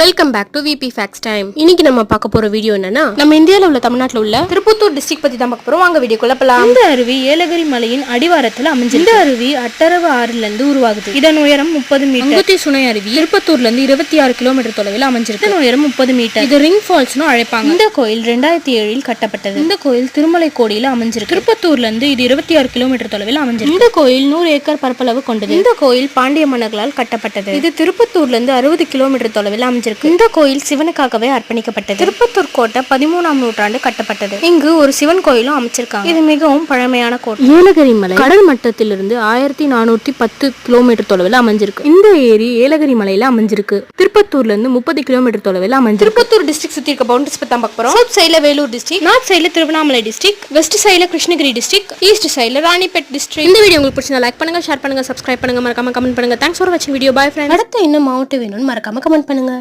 Welcome back to VP facts time இன்னைக்கு நம்ம பார்க்க போற வீடியோ என்னன்னா நம்ம இந்தியால உள்ள தமிழ்நாட்டுல உள்ள திருப்பத்தூர் டிஸ்ட்ரிக்ட் பத்தி தான் பார்க்க போறோம். வாங்க வீடியோக்குள்ள போலாம். இந்த அருவி ஏலகிரி மலையின் அடிவாரத்தில் அமைஞ்சிருக்கு. இந்த அருவி அட்டரவு ஆறுல இருந்து உருவாகுது. இதன் உயரம் முப்பது மீட்டர். அங்குத்தி சுனை அருவி திருப்பத்தூர்ல இருந்து இருபத்தி ஆறு கிலோமீட்டர் தொலைவில் அமைஞ்சிருக்கு. இதன் உயரம் முப்பது மீட்டர். இது ரிங் ஃபால்ஸ்னு அழைப்பாங்க. இந்த கோயில் ரெண்டாயிரத்தி ஏழில் கட்டப்பட்டது. இந்த கோயில் திருமலை கோடியில அமைஞ்சிருக்கு. திருப்பத்தூர்ல இருந்து இது இருபத்தி ஆறு கிலோமீட்டர் தொலைவில் அமைஞ்சிருக்கு. இந்த கோயில் நூறு ஏக்கர் பரப்பளவு கொண்டது. இந்த கோயில் பாண்டிய மன்னர்களால் கட்டப்பட்டது. இது திருப்பத்தூர்ல இருந்து அறுபது கிலோமீட்டர் தொலைவில் அமைஞ்சிருக்கு. இந்த கோயில் சிவனுக்காகவே அர்ப்பணிக்கப்பட்டது. திருப்பத்தூர் கோட்டை பதிமூணாம் நூற்றாண்டு கட்டப்பட்டது. இங்கு ஒரு சிவன் கோயிலும் அமைச்சிருக்காங்க. இது மிகவும் பழமையான கோட்டை. ஏலகிரி மலை கடல் மட்டத்திலிருந்து ஆயிரத்தி நானூற்றி பத்து கிலோமீட்டர் தொலைவில் அமைஞ்சிருக்கு. இந்த ஏரி ஏலகிரி மலையில அமைஞ்சிருக்கு. திருப்பத்தூர்ல இருந்து முப்பது கிலோமீட்டர் தொலைவில் அமைஞ்சிருக்கு. திருப்பத்தூர் டிஸ்ட்ரிக்ட் சுத்தி இருக்க பவுண்டரிஸ் பத்தி பார்க்க போறோம். சவுத் சைடுல வேலூர் டிஸ்ட்ரிக்ட் நார்த் சைடுல திருவண்ணாமலை டிஸ்ட்ரிக்ட் வெஸ்ட் சைடுல கிருஷ்ணகிரி டிஸ்ட்ரிக்ட் ஈஸ்ட் சைடுல ராணிப்பேட் டிஸ்ட்ரிக்ட் இந்த வீடியோ உங்களுக்கு பிடிச்சா லைக் பண்ணுங்க ஷேர் பண்ணுங்க சப்ஸ்கிரைப் பண்ணுங்க மறக்காம கமெண்ட் பண்ணுங்க. தேங்க்ஸ் ஃபார் வாட்சிங் வீடியோ பை ஃப்ரெண்ட்ஸ் அடுத்து என்ன மாவட்டம் வேணும்னு மறக்காம கமெண்ட் பண்ணுங்க.